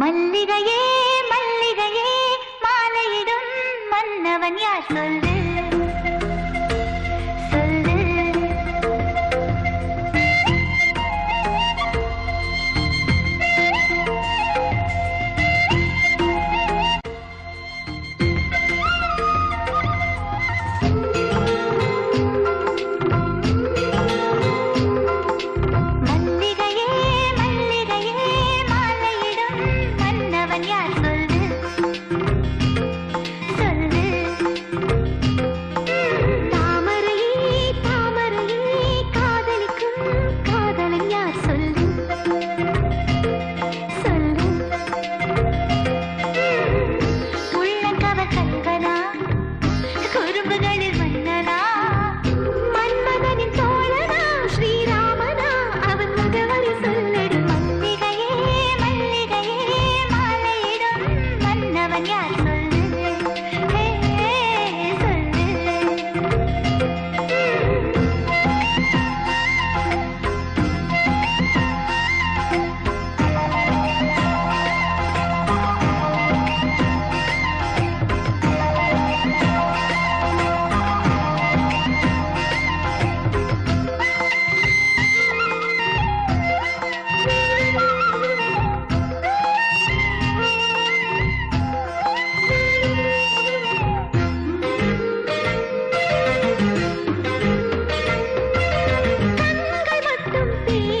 மல்லிகையே மல்லிகையே மாலையிடும் மன்னவன் யார் சொல்ல दी